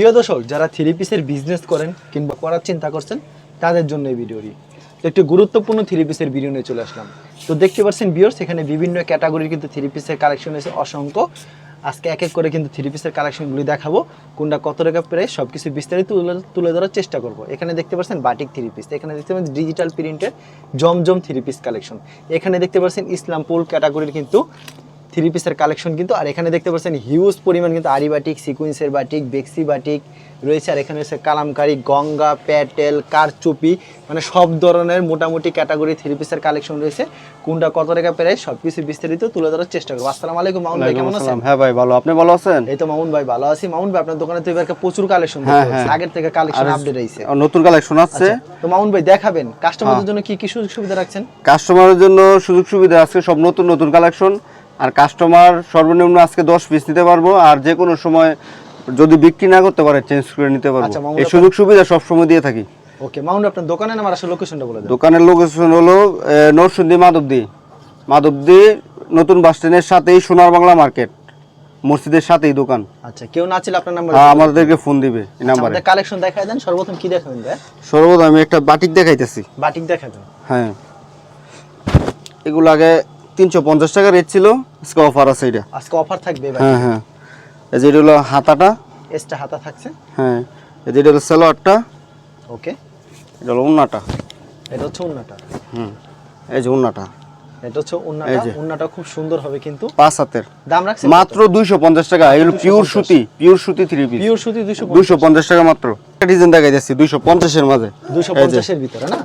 প্রিয় দর্শক, যারা থ্রি পিসের বিজনেস করেন কিংবা করার চিন্তা করছেন, তাদের জন্য এই ভিডিওটি। একটি গুরুত্বপূর্ণ থ্রি পিসের ভিডিও নিয়ে চলে আসলাম। তো দেখতে পাচ্ছেন বিয়র্স এখানে বিভিন্ন ক্যাটাগরির কিন্তু থ্রি পিসের কালেকশন এসে অসংখ্য। আজকে এক এক করে কিন্তু থ্রি পিসের কালেকশনগুলি দেখাবো, কোনটা কত টাকা প্রাইস সব কিছু বিস্তারিত তুলে- তুলে ধরার চেষ্টা করব। এখানে দেখতে পাচ্ছেন বাটিক থ্রি পিস এখানে দেখতে পাচ্ছেন ডিজিটাল প্রিন্টের জমজম থ্রি পিস কালেকশন এখানে দেখতে পাচ্ছেন ইসলামপুর ক্যাটাগরির কিন্তু থ্রি পিসের কালেকশন কিন্তু আর এখানে দেখতে পাচ্ছেন হিউজ পরিমাণ কিন্তু আরি বাটিক সিকুয়েন্সের বাটিক বেক্সি বাটিক রয়েছে আর এখানে রয়েছে কালামকারি গঙ্গা প্যাটেল কারচুপি মানে সব ধরনের মোটামুটি ক্যাটাগরি থ্রি পিসের কালেকশন রয়েছে। কোনটা কত টাকা প্রাইস সব কিছু বিস্তারিত তুলে ধরার চেষ্টা করব। আসসালামু আলাইকুম মামুন ভাই কেমন আছেন? হ্যাঁ ভাই ভালো। আপনি ভালো আছেন? এই তো মামুন ভাই ভালো আছি। মামুন ভাই আপনার দোকানে তো এবার প্রচুর কালেকশন হ্যাঁ, হ্যাঁ। আগের থেকে কালেকশন আপডেট আইছে। নতুন কালেকশন আসছে আচ্ছা, তো মাউন ভাই দেখাবেন। কাস্টমারদের হ্যাঁ। জন্য কি কি সুযোগ সুবিধা রাখছেন? কাস্টমারের জন্য সুযোগ সুবিধা আছে সব নতুন নতুন কালেকশন। আর কাস্টমার সর্বনিম্ন আজকে দশ পিস নিতে পারব আর যে কোনো সময় যদি বিক্রি না করতে পারে চেঞ্জ করে নিতে পারব। আচ্ছা, এই সুযোগ সুবিধা সবসময় দিয়ে থাকি। ওকে মামুন আপনার দোকানের নাম আর আসলে লোকেশনটা বলে দেন। দোকানের লোকেশন হলো নরসুন্দি মাধবদি। মাধবদি নতুন বাস স্ট্যান্ডের সাথেই সোনার বাংলা মার্কেট মসজিদের সাথেই দোকান। আচ্ছা কেউ না ছিল আপনার নাম্বার? হ্যাঁ, আমাদেরকে ফোন দিবে এই নাম্বারে। আমাদের কালেকশন দেখায় দেন সর্বপ্রথম কি দেখাবেন ভাই? সর্বদা আমি একটা বাটিক দেখাইতেছি। বাটিক দেখাবেন। হ্যাঁ। এগুলো আগে তিনশো পঞ্চাশ টাকা রেট ছিল। আজকে অফার আছে এটা। আজকে অফার থাকবে হ্যাঁ হ্যাঁ। এই যে এটা হলো হাতাটা। এক্সট্রা হাতা থাকছে। হ্যাঁ। এই যে এটা হলো সালোয়ারটা। ওকে এটা হলো উন্নাটা। এটা হচ্ছে উন্নাটা। হুম। এই যে উন্নাটা। এটা হচ্ছে উন্নাটা। উন্নাটা খুব সুন্দর হবে কিন্তু। পাঁচ হাতের। দাম রাখছে মাত্র দুইশো পঞ্চাশ টাকা। এগুলো পিওর সুতি। পিওর সুতি থ্রি পিস পিওর সুতি দুশো দুইশো পঞ্চাশ টাকা মাত্র। একটা ডিজাইন দেখাই যাচ্ছি দুইশো পঞ্চাশের মাঝে। দুশো এই যে, পঞ্চাশের ভিতরে না?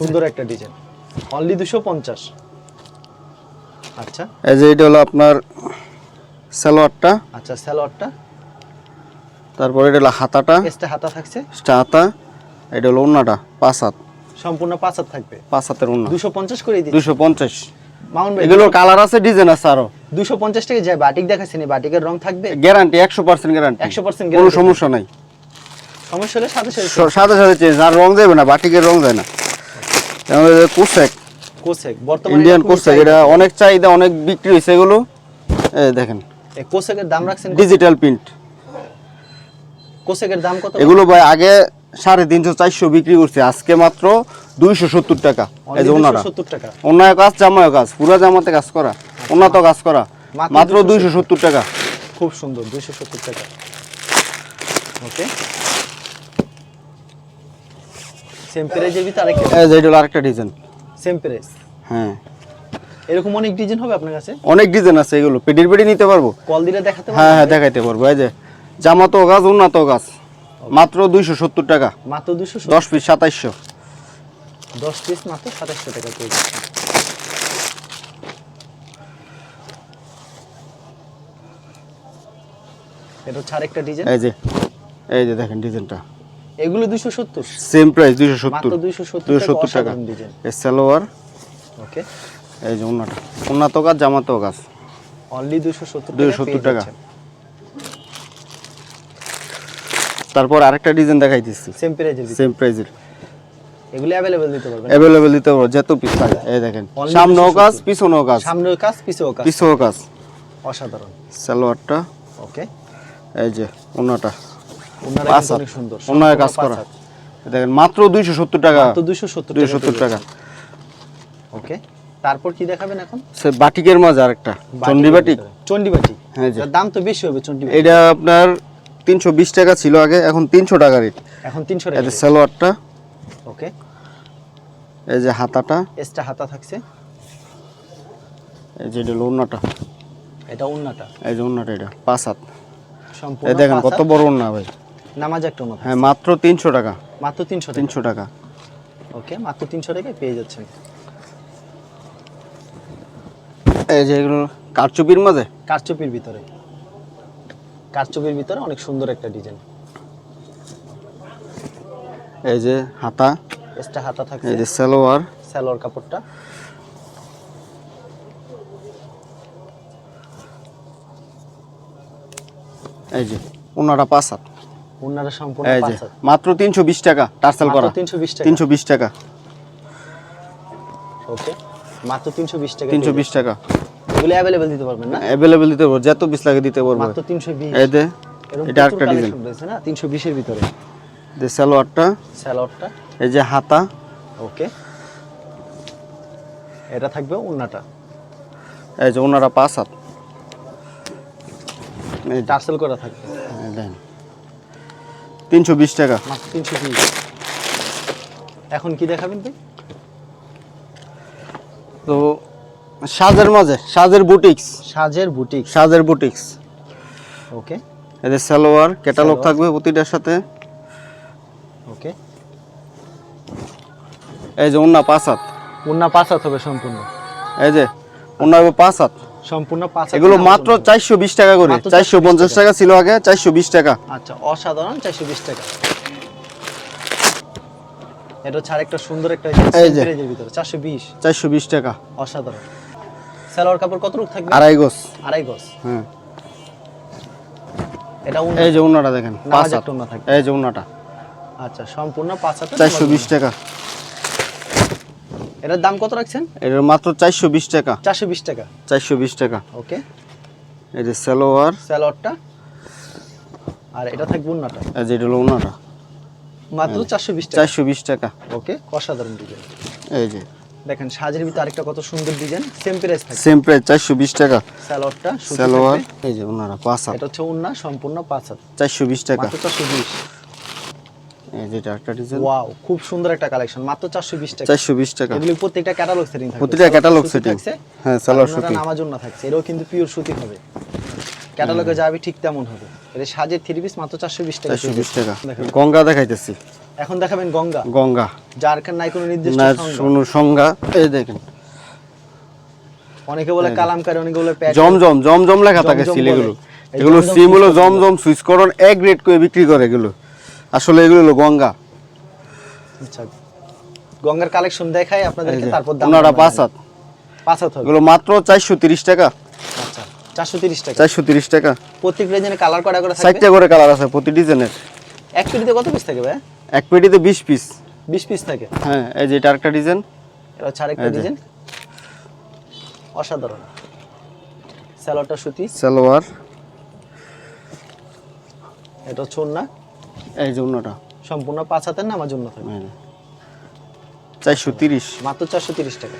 সুন্দর একটা ডিজাইন অনলি দুশো পঞ্চাশ। আচ্ছা। এই যে এটা হলো আপনার সালোয়ারটা। আচ্ছা স্যালোয়ারটা তারপরে এটা হলো হাতাটা। এক্সট্রা হাতা থাকছে? এটা হাতা এটা হলো উন্নাটা পাঁচ হাত। সম্পূর্ণ পাঁচ হাত থাকবে? পাঁচ হাতের দুশো পঞ্চাশ করে দিই দুইশো পঞ্চাশ। মাউন্ট ভাই এগুলোর কালার আছে ডিজাইন আছে আরও। টাকা যায় বাটিক বাটিকের রং থাকবে? গ্যারান্টি একশো পার্সেন্ট গ্যারান্টি। 100% কোনো সমস্যা নাই। সমস্যা হলে সাথে সাথে সাথে সাথে চেঞ্জ আর রং যাবে না বাটিকের রং যায় না। কোসেক কোসেক বর্তমানে ইন্ডিয়ান কোসেক এটা অনেক চাহিদা অনেক বিক্রি হয়েছে এগুলো। এই দেখেন। এই কোসেকের দাম রাখছেন ডিজিটাল প্রিন্ট কোসেকের দাম কত? এগুলো ভাই আগে সাড়ে তিনশো চারশো বিক্রি করছে আজকে মাত্র দুইশো সত্তর টাকা। এই যে ওনারা। অন্যায় কাজ জামায় কাজ পুরো জামাতে কাজ করা। উন্নত কাজ করা। মাত্র মাত্র 270 দুইশো সত্তর। টাকা। খুব সুন্দর দুইশো সত্তর টাকা। ওকে সেম প্রাইজের ভিতরে আরেকটা। এই যে এটা আরেকটা ডিজাইন সেম প্রাইস হ্যাঁ। এরকম অনেক ডিজাইন হবে আপনার কাছে? অনেক ডিজাইন আছে এগুলো। পেটির পেটি নিতে পারব? কল দিলে দেখাতে হ্যাঁ হ্যাঁ দেখাইতে পারব। এই যে জামাতো গাছ উন্নত গাছ। মাত্র দুইশো সত্তর টাকা। মাত্র দুশো দশ পিস সাতাইশশো। দশ পিস মাত্র সাতাশশো টাকা পেয়ে এটা হচ্ছে আরেকটা ডিজাইন এই যে এই যে দেখেন ডিজাইনটা এগুলো দুশো সত্তর। সেম প্রাইস দুইশো সত্তর। মাত্র দুইশো সত্তর দুইশো সত্তর টাকা। এই সালোয়ার। ওকে এই যে উন্নত গাছ জামাতো গাছ। অনলি দুশো সত্তর 270 টাকা। তারপর আরেকটা ডিজাইন দেখাই দিচ্ছি সেম প্রাইজের সেম প্রাইসের এগুলো অ্যাভেলেবেল দিতে পারবেন। অ্যাভেলেবেল দিতে পারব। যত পিস লাগে এই দেখেন। সামনেও 270 কাজ পিছনেও কাজ সামনের কাজ পিছেও কাজ পিছনেও কাজ অসাধারণ। সালোয়ারটা। ওকে এই যে উন্নাটা। ওনার কাজ করা। দেখেন মাত্র দুইশো সত্তর টাকা। দুশো সত্তর দুইশো সত্তর টাকা। ওকে তারপর কি দেখাবেন এখন? সে বাটিকের মাঝে আরেকটা চন্ডি বাটিক। চন্ডি বাটিক। হ্যাঁ। দাম তো বেশি হবে চন্ডি এটা আপনার তিনশো বিশ টাকা ছিল আগে এখন তিনশো টাকা রেট। এখন তিনশো টাকা সালোয়ারটা। ওকে। এই যে হাতাটা। এক্সট্রা হাতা থাকছে। এই যে এটা হলো উন্নাটা এটা উন্নাটা এই যে উন্নাটা এটা পাঁচ হাত। এই দেখেন কত। বড় উন্না ভাই। নামাজ একটা উন্নত হ্যাঁ মাত্র তিনশো টাকা। মাত্র তিনশো তিনশো টাকা। ওকে মাত্র তিনশো টাকায় পেয়ে যাচ্ছেন। এই যে এগুলো কারচুপির মাঝে কারচুপির ভিতরে। কারচুপির ভিতরে অনেক সুন্দর একটা ডিজাইন। এই যে হাতা। এক্সট্রা হাতা থাকছে। এই যে সালোয়ার। সালোয়ার কাপড়টা। এই যে উন্নাটা পাঁচ হাত। উন্নারা সম্পূর্ণ এই যে মাত্র তিনশো বিশ টাকা টার্সেল করা। 320 টাকা। তিনশো বিশ টাকা। ওকে মাত্র তিনশো বিশ টাকা তিনশো বিশ টাকা। এগুলো অ্যাভেলেবেল দিতে পারবেন না? অ্যাভেলেবেল দিতে পারব যত বিশ লাগে দিতে পারব। মাত্র তিনশো বিশ। এই যে এরকম এটা একটা ডিজাইন না? তিনশো বিশের ভিতরে। যে সালোয়ারটা স্যালোয়ারটা এই যে হাতা। ওকে এটা থাকবে উন্নাটা এই যে ওনারা পাঁচ হাত। টার্সেল করা থাকবে। দেখেন তিনশো বিশ টাকা। তিনশো পিস এখন কি দেখাবেন তুই তো সাজের মাঝে সাজের বুটিক্স সাজের বুটিক সাজের বুটিক্স ওকে এদের সালোয়ার ক্যাটালগ থাকবে প্রতিটার সাথে। ওকে এই যে ওন্না পাঁচ হাত। উন্না পাঁচ হাত হবে সম্পূর্ণ। এই যে ওন্না হবে পাঁচ হাত। সম্পূর্ণ পাঁচ এগুলো মাত্র সম্পূর্ণ? চারশো বিশ টাকা করে। মাত্র চারশো পঞ্চাশ টাকা ছিল আগে চারশো বিশ টাকা। আচ্ছা অসাধারণ চারশো বিশ টাকা। এটা হচ্ছে আরেকটা সুন্দর একটা এর ভিতরে চারশো বিশ। চারশো বিশ টাকা। অসাধারণ। সালোয়ার কাপড় কত রূপ থাকবে? আড়াই গোস আড়াই গজ। হ্যাঁ। এটা এই যে ওনাটা দেখেন পাঁচ হাত। উন্না থাকবে। এই যে ওনাটা আচ্ছা সম্পূর্ণ পাঁচ হাতে চারশো বিশ টাকা। এটার দাম কত রাখছেন? এটার মাত্র চারশো বিশ টাকা। চারশো বিশ টাকা। চারশো বিশ টাকা। ওকে। এই যে স্যালোয়ার স্যালোয়ারটা আর এটা থাকবে উন্নাটা। এই যে এটা হলো উন্নাটা। মাত্র চারশো বিশ টাকা। চারশো বিশ টাকা। ওকে অসাধারণ ডিজাইন এই যে। দেখেন সাজের ভিতরে আরেকটা কত সুন্দর ডিজাইন সেম প্রাইস থাকে সেম প্রাইস 420 টাকা। সালোয়ারটা সালোয়ার। এই যে ওনারা পাঁচ এটা হচ্ছে ওন্না সম্পূর্ণ পাঁচ 420 টাকা। মাত্র 420 যেটা একটা ওয়াও খুব সুন্দর একটা কালেকশন মাত্র টাকা। সেটিং থাকছে হ্যাঁ, কিন্তু পিওর সুতি হবে। ঠিক তেমন হবে। সাজে টাকা গঙ্গা দেখাইতেছি। এখন দেখাবেন গঙ্গা। গঙ্গা। যার নাই কোন নির্দিষ্ট সংজ্ঞা। দেখেন। অনেকে বলে কালামকারী অনেকে বলে জমজম জমজম লেখা থাকে এগুলো। এগুলো সিম হলো জমজম। সুইচকরণ এক রেট করে বিক্রি করে এগুলো। আসলে এগুলো হলো গঙ্গা। আচ্ছা গঙ্গার কালেকশন দেখাই আপনাদেরকে তারপর দাম ওনারা বলবেন। পাঁচ হাত। পাঁচ হাত এগুলো মাত্র চারশো তিরিশ টাকা। আচ্ছা চারশো তিরিশ টাকা। চারশো তিরিশ টাকা। প্রত্যেক রেঞ্জের কালার করা করে থাকবে? চারটা করে কালার আছে প্রতি ডিজাইনের এক পেটিতে কত পিস থাকে ভাই? এক পেটিতে বিশ পিস বিশ পিস থাকে? হ্যাঁ এই যে এটা আরেকটা ডিজাইন এটা হচ্ছে আরেকটা ডিজাইন অসাধারণ। স্যালোয়ারটা সুতি। সালোয়ার। এটা হচ্ছে ওন্না এই যে অন্যটা। সম্পূর্ণ পাঁচ হাতের নামার জন্য থাকে। চারশো তিরিশ। মাত্র চারশো তিরিশ টাকা।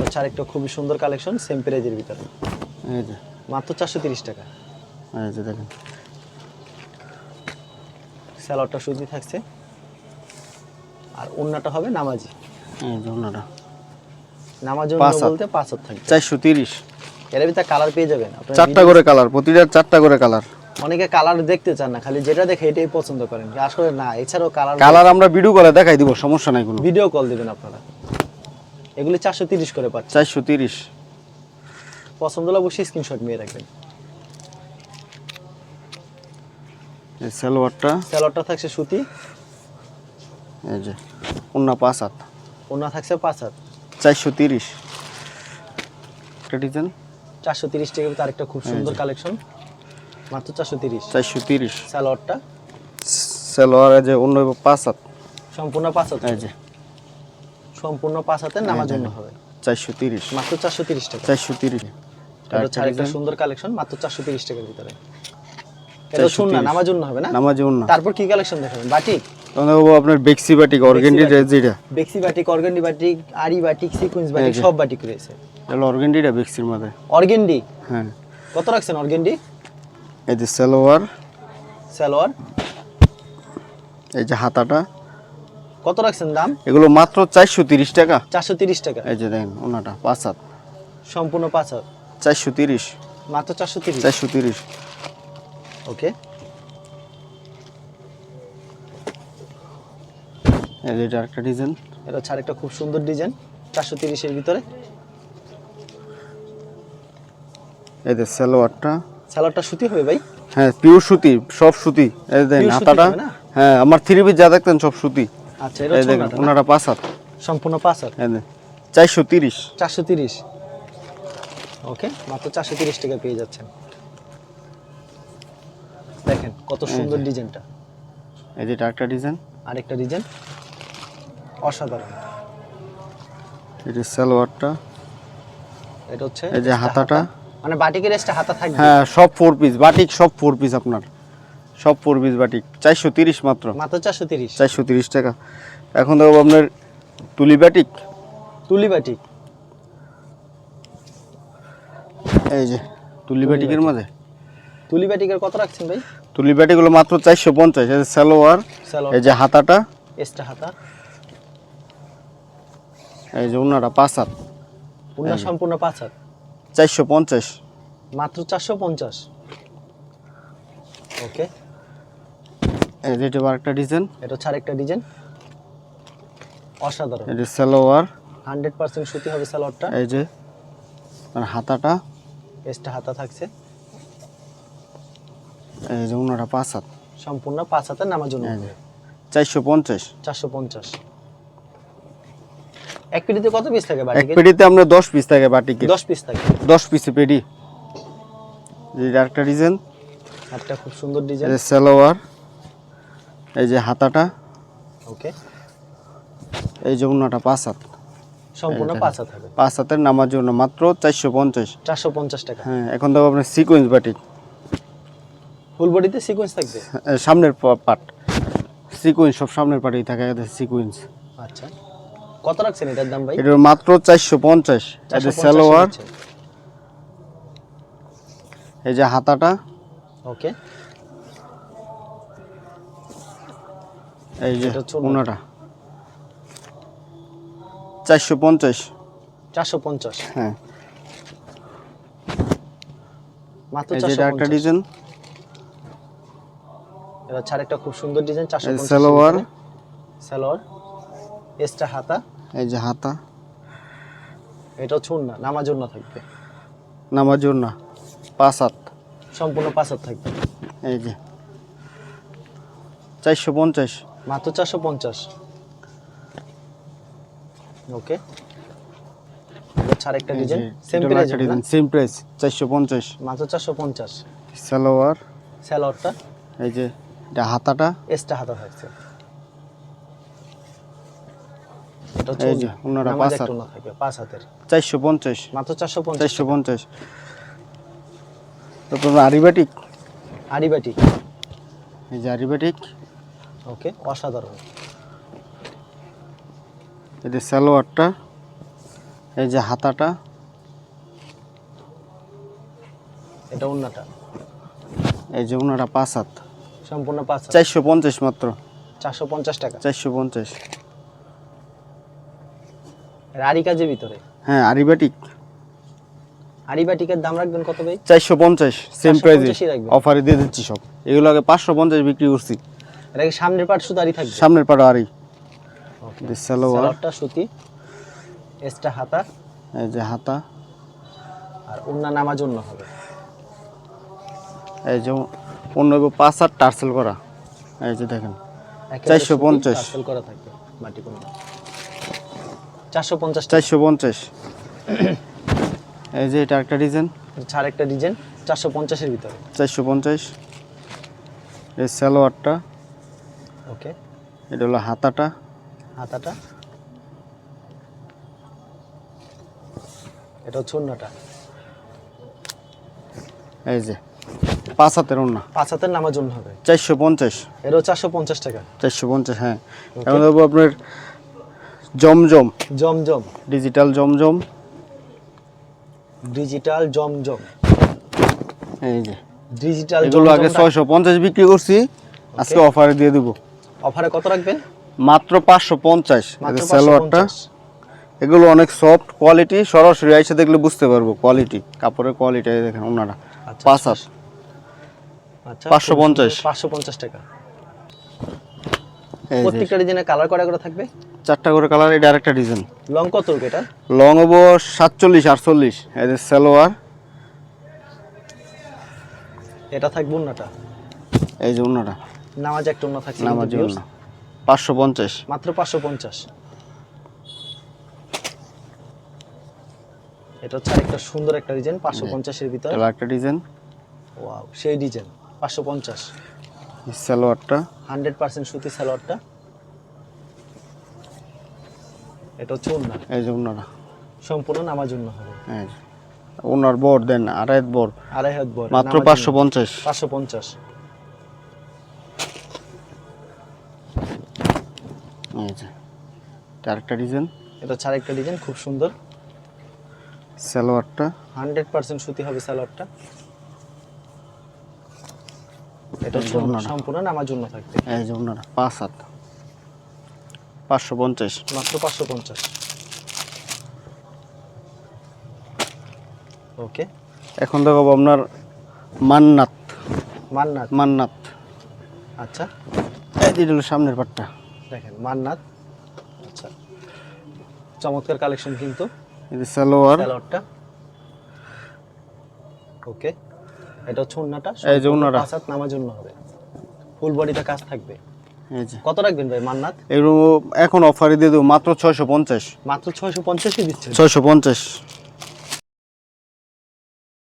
হচ্ছে আরেকটা খুবই সুন্দর কালেকশন সেম প্রাইজের ভিতরে। এই যে। মাত্র চারশো তিরিশ টাকা। এই যে দেখেন। স্যালোয়ারটা সুতি থাকছে। আর ওন্নাটা হবে নামাজি। এই যে অন্যটা। নামাজ। বলতে পাঁচ হাত থাকবে। চারশো তিরিশ। এর ভিতরে কালার পেয়ে যাবেন। চারটা করে কালার প্রতিটার চারটা করে কালার অনেকে কালার দেখতে চান না খালি যেটা দেখে এটাই পছন্দ করেন। আসলে না এছাড়াও কালার কালার আমরা ভিডিও করে দেখাই দিব সমস্যা নাই কোনো। ভিডিও কল দিবেন আপনারা। এগুলি চারশো তিরিশ করে পাচ্ছেন। চারশো তিরিশ। পছন্দ হলে অবশ্যই স্ক্রিনশট নিয়ে রাখবেন। এই সালোয়ারটা। স্যালোয়ারটা থাকছে সুতি। এই যে অন্য পাঁচ হাত। ওনা থাকছে পাঁচ হাত। চারশো তিরিশ। একটা ডিজাইন চারশো তিরিশ টাকা তার একটা খুব সুন্দর কালেকশন। মাত্র চারশো তিরিশ। চারশো তিরিশ। স্যালোয়ারটা সালোয়ার যে অন্য পাঁচ হাত। সম্পূর্ণ পাঁচ হাত? যে সম্পূর্ণ পাঁচ হাতের নামার জন্য হবে। চারশো তিরিশ। মাত্র চারশো তিরিশ টাকা। চারশো তিরিশ। আরেকটা সুন্দর কালেকশন মাত্র চারশো তিরিশ টাকার ভিতরে। এটা শুন না 430 নামার জন্য হবে না? নামাজে অন্য। তারপর কি কালেকশন দেখাবেন? বাটিক আপনার বেক্সি বাটিক অর্গেন্ডি। যেটা বেক্সি বাটিক অর্গেন্ডি বাটিক আরি বাটিক সিকুয়েন্স বাটিক সব বাটিক রয়েছে। তাহলে অর্গেন্ডিটা বেক্সির মধ্যে। অর্গেন্ডি? হ্যাঁ। কত রাখছেন অর্গেন্ডি? এই যে সালোয়ার। সালোয়ার। এই যে হাতাটা। কত রাখছেন দাম? এগুলো মাত্র চারশো তিরিশ টাকা। চারশো তিরিশ টাকা। এই যে দেখেন ওনাটা পাঁচ হাত। সম্পূর্ণ পাঁচ হাত। চারশো তিরিশ। মাত্র চারশো তিরিশ। চারশো তিরিশ। ওকে। এটা একটা ডিজাইন। এটা হচ্ছে আরেকটা খুব সুন্দর ডিজাইন চারশো তিরিশের ভিতরে। এই যে সালোয়ারটা। সালোয়ারটা সুতি হবে ভাই? হ্যাঁ পিওর সুতি সব সুতি। এই দেখেন হাতাটা হ্যাঁ আমার থ্রি পিস যা দেখতেন সব সুতি। আচ্ছা এই দেখেন ওনাটা পাঁচ হাত। সম্পূর্ণ পাঁচ হাত? দেখেন চারশো তিরিশ। চারশো তিরিশ। ওকে মাত্র চারশো তিরিশ টাকা পেয়ে যাচ্ছেন। দেখেন কত সুন্দর ডিজাইনটা। এই যেটা একটা ডিজাইন। আরেকটা ডিজাইন। অসাধারণ। এই সালোয়ারটা। এটা হচ্ছে এই যে হাতাটা। মানে বাটিকের এক্সট্রা হাতা থাকবে? হ্যাঁ সব ফোর পিস বাটিক সব ফোর পিস আপনার। সব ফোর পিস বাটিক। চারশো তিরিশ মাত্র। মাত্র চারশো তিরিশ। চারশো তিরিশ টাকা। এখন দেখো আপনার তুলি বাটিক। তুলি বাটিক। এই যে তুলি বাটিকের মাঝে। তুলি বাটিকের কত রাখছেন ভাই? তুলি বাটিগুলো মাত্র চারশো পঞ্চাশ। এই যে সালোয়ার এই যে হাতাটা। এক্সট্রা হাতা। এই যে ওনারা পাঁচ হাত পূর্ণ সম্পূর্ণ পাঁচ হাত চারশো পঞ্চাশ। মাত্র চারশো পঞ্চাশ? ওকে। এই যে এটা আরেকটা ডিজাইন। এটা হচ্ছে আরেকটা ডিজাইন। অসাধারণ। যে সালোয়ার। হান্ড্রেড পার্সেন্ট সুতি হবে সালোয়ারটা। এই যে আর হাতাটা। এক্সট্রা হাতা থাকছে। এই যে ওনারা পাঁচ হাত সম্পূর্ণ পাঁচ হাতের নামার জন্য চারশো পঞ্চাশ। চারশো পঞ্চাশ। এক পিটিতে কত পিস থাকে এক বাটিকে পেটিতে আমরা দশ পিস থাকে বাটিকে দশ পিস থাকে। দশ পিসে পেটি। যে এটা ডিজাইন একটা খুব সুন্দর ডিজাইন যে সালোয়ার। এই যে হাতাটা। ওকে। এই যে ওনাটা পাঁচ হাত। সম্পূর্ণ পাঁচ হাত হবে। পাঁচ হাতের নামার জন্য মাত্র চারশো পঞ্চাশ। চারশো পঞ্চাশ টাকা। হ্যাঁ এখন দেখো আপনার সিকোয়েন্স বাটিক। ফুল বডিতে সিকোয়েন্স থাকবে? সামনের পা- পাট সিকোয়েন্স সব সামনের পাটেই থাকে সিকোয়েন্স আচ্ছা। কত রাখছেন এটার দাম ভাই? এটার মাত্র চারশো পঞ্চাশ। এই যে 450 সালোয়ার। এই যে হাতাটা। ওকে। এই যে এটা। ওনাটা। চারশো পঞ্চাশ। চারশো পঞ্চাশ। হ্যাঁ। মাত্র এই যে চারশো এটা একটা ডিজাইন। এটা হচ্ছে আরেকটা খুব সুন্দর ডিজাইন চারশো সালোয়ার। সালোয়ার। এক্সট্রা হাতা। এই যে হাতা। এটা হচ্ছে না নামার জন্য থাকবে। নামার জন্য পাঁচ হাত। সম্পূর্ণ পাঁচ হাত থাকবে। এই যে। চারশো পঞ্চাশ। মাত্র চারশো পঞ্চাশ। ওকে। আরেকটা design. Same price same price চারশো পঞ্চাশ। মাত্র চারশো পঞ্চাশ। সালোয়ার। স্যালোয়ারটা এই যে এটা হাতাটা। এক্সট্রা হাতা থাকছে। এটা হচ্ছে পাঁচ হাত। পাঁচ হাতের। মাত্র তারপর আরিবাটিক। এই যে আরিবাটিক। ওকে অসাধারণ। এই যে সালোয়ারটা। এই যে হাতাটা। এটা ওড়নাটা এই যে ওনারা পাঁচ হাত। সম্পূর্ণ পাঁচ চারশো পঞ্চাশ মাত্র। চারশো পঞ্চাশ টাকা। চারশো পঞ্চাশ। আড়ি ভিতরে? হ্যাঁ আরিবাটিক আড়িবাটিকের দাম রাখবেন কত ভাই? চারশো পঞ্চাশ সেম 450 প্রাইসে অফারে দিয়ে দিচ্ছি সব। এগুলো আগে পাঁচশো পঞ্চাশ বিক্রি করছি। এটা কি সামনের পাট শুধু আড়ি থাকবে? সামনের পাড়া আরি ওকে সালোয়ারটা সুতি এক্সট্রা হাতা। এই যে হাতা। আর ওড়না নামার জন্য হবে। এই যে অন্য পাঁচ হাত টার্সেল করা। এই যে দেখেন 450 সুতি, টার্সেল করা থাকবে মাটি কোনো চারশো পঞ্চাশ চারশো পঞ্চাশ। এই যে এটা একটা ডিজাইন। ছাড় একটা ডিজাইন চারশো পঞ্চাশের ভিতরে। চারশো পঞ্চাশ। এই সালোয়ারটা। ওকে। এটা হলো হাতাটা। হাতাটা। এটা হচ্ছে এই যে পাঁচ হাতের ওনা পাঁচ হাতের নামার জন্য হবে। চারশো পঞ্চাশ। এটাও চারশো পঞ্চাশ টাকা। চারশো পঞ্চাশ হ্যাঁ। এখন আপনার জমজম। জমজম। ডিজিটাল জমজম। ডিজিটাল জমজম। এই যে। ডিজিটাল এগুলো আগে ছয়শো পঞ্চাশ বিক্রি করছি। আজকে অফারে দিয়ে দেবো। অফারে কত রাখবেন? মাত্র পাঁচশো পঞ্চাশ। মাত্র সালোয়ারটা 550 এগুলো অনেক সফট কোয়ালিটি সরাসরি আইসা দেখলে বুঝতে পারব কোয়ালিটি কাপড়ের কোয়ালিটি দেখেন ওনারা। আচ্ছা, পাঁচ হাত। আচ্ছা 550 পাঁচশো পঞ্চাশ টাকা। প্রত্যেকটা ডিজাইনে কালার করা করে থাকবে? চারটা করে কালার এটা আরেকটা ডিজাইন লং কত এটা? লং হব সাতচল্লিশ আটচল্লিশ। এই যে সালোয়ার। এটা থাকবে ওড়নাটা এই যে ওনারা নামাজ একটা ওড়না থাকছে কিন্তু জন্য পাঁচশো পঞ্চাশ। মাত্র পাঁচশো পঞ্চাশ। এটা হচ্ছে আরেকটা সুন্দর একটা ডিজাইন পাঁচশো পঞ্চাশের ভিতরে। একটা ডিজাইন ওয়াও সেই ডিজাইন পাঁচশো পঞ্চাশ। সালোয়ারটা। হান্ড্রেড পার্সেন্ট সুতি সালোয়ারটা। এটা হচ্ছে ওড়না। এই যে ওনারা সম্পূর্ণ নামার জন্য হবে। এই যে। ওনার বর দেন আড়াই বর। আড়াই হাত বড় মাত্র পাঁচশো পঞ্চাশ। পাঁচশো পঞ্চাশ। আরেকটা ডিজাইন। এটা হচ্ছে আরেকটা ডিজাইন খুব সুন্দর। সালোয়ারটা। হান্ড্রেড পার্সেন্ট সুতি হবে স্যালাডটা এটা। সম্পূর্ণ নামার জন্য থাকবে। এই যে ওনারা পাঁচ হাত। পাঁচশো পঞ্চাশ। মাত্র পাঁচশো পঞ্চাশ। ওকে। এখন দেখাবো আপনার মান্নাত। মান্নাত। মান্নাত। আচ্ছা। এই হলো সামনের পাটটা। দেখেন মান্নাত। আচ্ছা। চমৎকার কালেকশন কিন্তু। এই সালোয়ার। স্যালাডটা ওকে। এটা হচ্ছে উন্নাটা। এই যে হাত নামার জন্য হবে। ফুল বডিটা কাজ থাকবে। কত রাখবেন ভাই মান্নাত? এগুলো এখন অফারে দিয়ে দেবো মাত্র ছয়শো পঞ্চাশ। মাত্র ছয়শো পঞ্চাশই দিচ্ছে ছয়শো পঞ্চাশ।